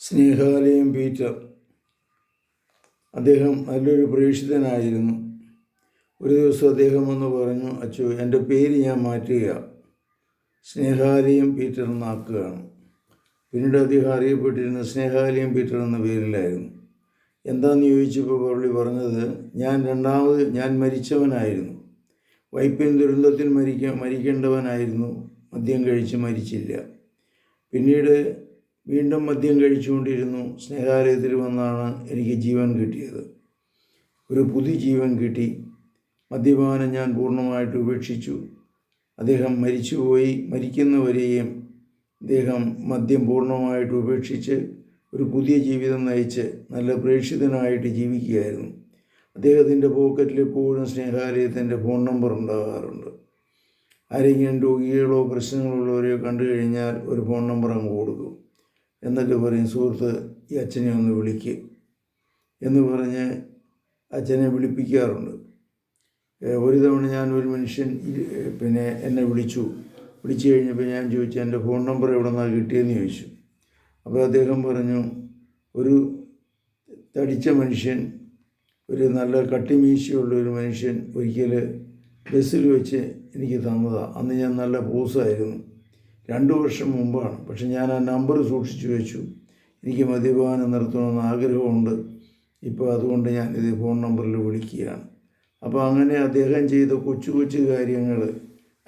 Snehalayam Peter. അദ്ദേഹം നല്ലൊരു പ്രേക്ഷിതനായിരുന്നു. ഒരു ദിവസം അദ്ദേഹം വന്ന് പറഞ്ഞു അച്ചു എന്റെ പേര് ഞാൻ മാറ്റുക സ്നേഹാലയം പീറ്റർ എന്നാക്കുകയാണ്. പിന്നീട് അദ്ദേഹം അറിയപ്പെട്ടിരുന്ന സ്നേഹാലയം പീറ്റർ എന്ന പേരിലായിരുന്നു. എന്താന്ന് ചോദിച്ചപ്പോൾ പള്ളി പറഞ്ഞത് ഞാൻ രണ്ടാമത് ഞാൻ മരിച്ചവനായിരുന്നു. വൈപ്പിൻ ദുരന്തത്തിൽ മരിക്ക മരിക്കേണ്ടവനായിരുന്നു. മദ്യം കഴിച്ച് മരിച്ചില്ല. പിന്നീട് വീണ്ടും മദ്യം കഴിച്ചുകൊണ്ടിരുന്നു. സ്നേഹാലയത്തിൽ വന്നാണ് എനിക്ക് ജീവൻ കിട്ടിയത്. ഒരു പുതിയ ജീവൻ കിട്ടി. മദ്യപാനം ഞാൻ പൂർണമായിട്ട് ഉപേക്ഷിച്ചു. അദ്ദേഹം മരിച്ചുപോയി. മരിക്കുന്നവരെയും അദ്ദേഹം മദ്യം പൂർണമായിട്ട് ഉപേക്ഷിച്ച് ഒരു പുതിയ ജീവിതം നയിച്ച് നല്ല പ്രേക്ഷിതനായിട്ട് ജീവിക്കുകയായിരുന്നു. അദ്ദേഹത്തിന്റെ പോക്കറ്റിൽ എപ്പോഴും സ്നേഹാലയത്തിന്റെ ഫോൺ നമ്പർ ഉണ്ടാകാറുണ്ട്. ആരെങ്കിലും രോഗികളോ പ്രശ്നങ്ങളുള്ളവരെയോ കണ്ടു കഴിഞ്ഞാൽ ഒരു ഫോൺ നമ്പർ അങ്ങ് കൊടുക്കും. എന്നിട്ട് പറയും സുഹൃത്ത് ഈ അച്ഛനെ ഒന്ന് വിളിക്ക്. എന്ന് പറഞ്ഞ് അച്ഛനെ വിളിപ്പിക്കാറുണ്ട്. ഒരു തവണ ഞാൻ ഒരു മനുഷ്യൻ പിന്നെ എന്നെ വിളിച്ചു. വിളിച്ചു കഴിഞ്ഞപ്പോൾ ഞാൻ ചോദിച്ചു എന്റെ ഫോൺ നമ്പർ എവിടെ നിന്നാണ് കിട്ടിയെന്ന് ചോദിച്ചു. അപ്പോൾ അദ്ദേഹം പറഞ്ഞു ഒരു തടിച്ച മനുഷ്യൻ ഒരു നല്ല കട്ടിമീശയുള്ള ഒരു മനുഷ്യൻ ഒരിക്കൽ ബസ്സിൽ വെച്ച് എനിക്ക് തന്നതാണ് അന്ന് ഞാൻ നല്ല പോസായിരുന്നു. രണ്ട് വർഷം മുമ്പാണ്. പക്ഷെ ഞാൻ ആ നമ്പർ സൂക്ഷിച്ചു വെച്ചു. എനിക്ക് മദ്യപാനം നിർത്തണമെന്ന് ആഗ്രഹമുണ്ട്. ഇപ്പോൾ അതുകൊണ്ട് ഞാൻ ഇത് ഫോൺ നമ്പറിൽ വിളിക്കുകയാണ്. അപ്പോൾ അങ്ങനെ അദ്ദേഹം ചെയ്ത കൊച്ചു കൊച്ചു കാര്യങ്ങൾ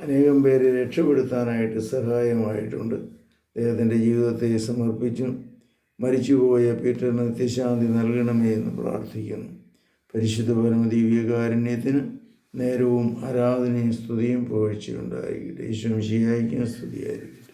അനേകം പേരെ രക്ഷപ്പെടുത്താനായിട്ട് സഹായമായിട്ടുണ്ട്. അദ്ദേഹത്തിന്റെ ജീവിതത്തെ സമർപ്പിച്ചു. മരിച്ചുപോയ പീറ്ററിന് നിത്യശാന്തി നൽകണമേ എന്ന് പ്രാർത്ഥിക്കുന്നു. പരിശുദ്ധ പരമദീവ്യകാരുണ്യത്തിന് നേരവും ആരാധനയും സ്തുതിയും പുകഴ്ചയുണ്ടായിരിക്കട്ടെ ഈശ്വം ശിയായിക്കും സ്തുതിയായിരിക്കും